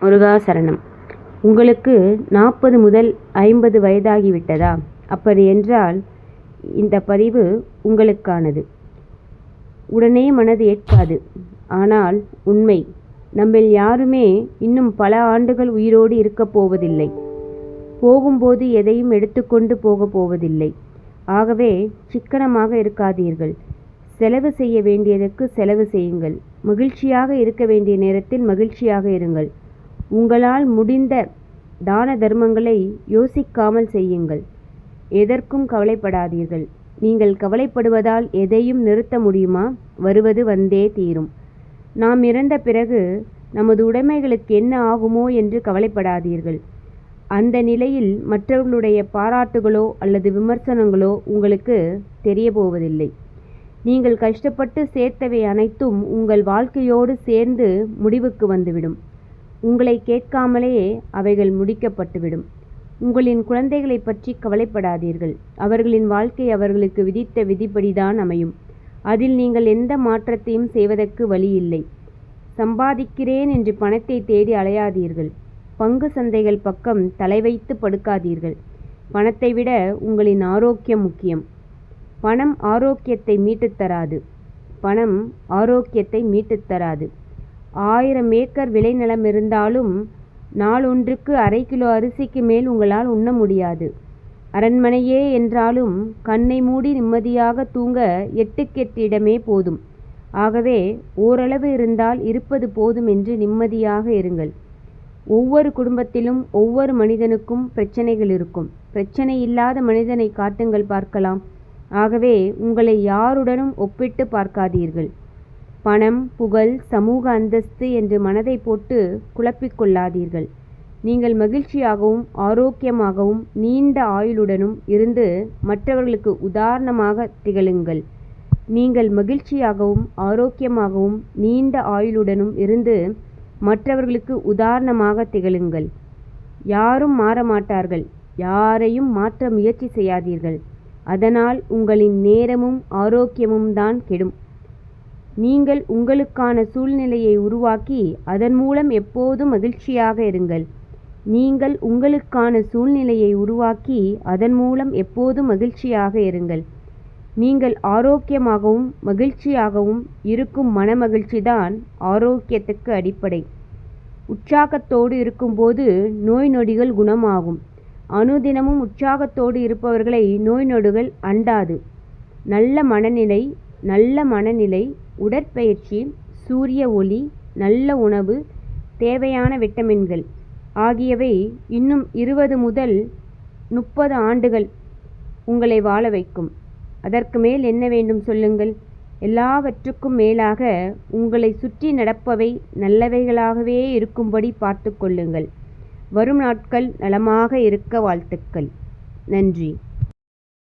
முருகாசரணம். உங்களுக்கு நாற்பது முதல் ஐம்பது வயதாகிவிட்டதா? அப்படி என்றால் இந்த பதிவு உங்களுக்கானது. உடனே மனது ஏற்காது. ஆனால் உண்மை. நம்மில் யாருமே இன்னும் பல ஆண்டுகள் உயிரோடு இருக்கப் போவதில்லை. போகும்போது எதையும் எடுத்துக்கொண்டு போகப் போவதில்லை. ஆகவே சிக்கனமாக இருக்காதீர்கள். செலவு செய்ய வேண்டியதற்கு செலவு செய்யுங்கள். மகிழ்ச்சியாக இருக்க வேண்டிய நேரத்தில் மகிழ்ச்சியாக இருங்கள். உங்களால் முடிந்த தான தர்மங்களை யோசிக்காமல் செய்யுங்கள். எதற்கும் கவலைப்படாதீர்கள். நீங்கள் கவலைப்படுவதால் எதையும் நிறுத்த முடியுமா? வருவது வந்தே தீரும். நாம் இறந்த பிறகு நமது உடைமைகளுக்கு என்ன ஆகுமோ என்று கவலைப்படாதீர்கள். அந்த நிலையில் மற்றவர்களுடைய பாராட்டுகளோ அல்லது விமர்சனங்களோ உங்களுக்கு தெரிய போவதில்லை நீங்கள் கஷ்டப்பட்டு சேர்த்தவை அனைத்தும் உங்கள் வாழ்க்கையோடு சேர்ந்து முடிவுக்கு வந்துவிடும். உங்களை கேட்காமலே அவைகள் முடிக்கப்பட்டுவிடும். உங்களின் குழந்தைகளை பற்றி கவலைப்படாதீர்கள். அவர்களின் வாழ்க்கை அவர்களுக்கு விதித்த விதிப்படிதான் அமையும். அதில் நீங்கள் எந்த மாற்றத்தையும் செய்வதற்கு வழி இல்லை சம்பாதிக்கிறேன் என்று பணத்தை தேடி அலையாதீர்கள். பங்கு சந்தைகள் பக்கம் தலை வைத்து படுக்காதீர்கள். பணத்தை விட உங்களின் ஆரோக்கியம் முக்கியம். பணம் ஆரோக்கியத்தை மீட்டுத் தராது. பணம் ஆரோக்கியத்தை மீட்டுத் தராது. ஆயிரம் ஏக்கர் விளைநிலம் இருந்தாலும் நாளொன்றுக்கு அரை கிலோ அரிசிக்கு மேல் உங்களால் உண்ண முடியாது. அரண்மனையே என்றாலும் கண்ணை மூடி நிம்மதியாக தூங்க எட்டுக்கெட்டு இடமே போதும். ஆகவே ஓரளவு இருந்தால் இருப்பது போதும் என்று நிம்மதியாக இருங்கள். ஒவ்வொரு குடும்பத்திலும் ஒவ்வொரு மனிதனுக்கும் பிரச்சனைகள் இருக்கும். பிரச்சனை இல்லாத மனிதனை காட்டுங்கள் பார்க்கலாம். ஆகவே உங்களை யாருடனும் ஒப்பிட்டு பார்க்காதீர்கள். பணம் புகழ் சமூக அந்தஸ்து என்று மனதை போட்டு குழப்பிக் கொள்ளாதீர்கள். நீங்கள் மகிழ்ச்சியாகவும் ஆரோக்கியமாகவும் நீண்ட ஆயுளுடனும் இருந்து மற்றவர்களுக்கு உதாரணமாக திகழுங்கள். நீங்கள் மகிழ்ச்சியாகவும் ஆரோக்கியமாகவும் நீண்ட ஆயுளுடனும் இருந்து மற்றவர்களுக்கு உதாரணமாக திகழுங்கள். யாரும் மாற மாட்டார்கள் யாரையும் மாற்ற முயற்சி செய்யாதீர்கள். அதனால் உங்களின் நேரமும் ஆரோக்கியமும் தான் கெடும். நீங்கள் உங்களுக்கான சூழ்நிலையை உருவாக்கி அதன் மூலம் எப்போதும் மகிழ்ச்சியாக இருங்கள். நீங்கள் உங்களுக்கான சூழ்நிலையை உருவாக்கி அதன் மூலம் எப்போதும் மகிழ்ச்சியாக இருங்கள். நீங்கள் ஆரோக்கியமாகவும் மகிழ்ச்சியாகவும் இருக்கும் மனமகிழ்ச்சிதான் ஆரோக்கியத்துக்கு அடிப்படை. உற்சாகத்தோடு இருக்கும்போது நோய் நொடிகள் குணமாகும். அனுதினமும் உற்சாகத்தோடு இருப்பவர்களை நோய் நொடிகள் அண்டாது. நல்ல மனநிலை நல்ல மனநிலை உடற்பயிற்சி சூரிய ஒளி நல்ல உணவு தேவையான விட்டமின்கள் ஆகியவை இன்னும் இருபது முதல் முப்பது ஆண்டுகள் உங்களை வாழ வைக்கும். அதற்கு மேல் என்ன வேண்டும் சொல்லுங்கள்? எல்லாவற்றுக்கும் மேலாக உங்களை சுற்றி நடப்பவை நல்லவைகளாகவே இருக்கும்படி பார்த்து கொள்ளுங்கள். வரும் நாட்கள் நலமாக இருக்க வாழ்த்துக்கள். நன்றி.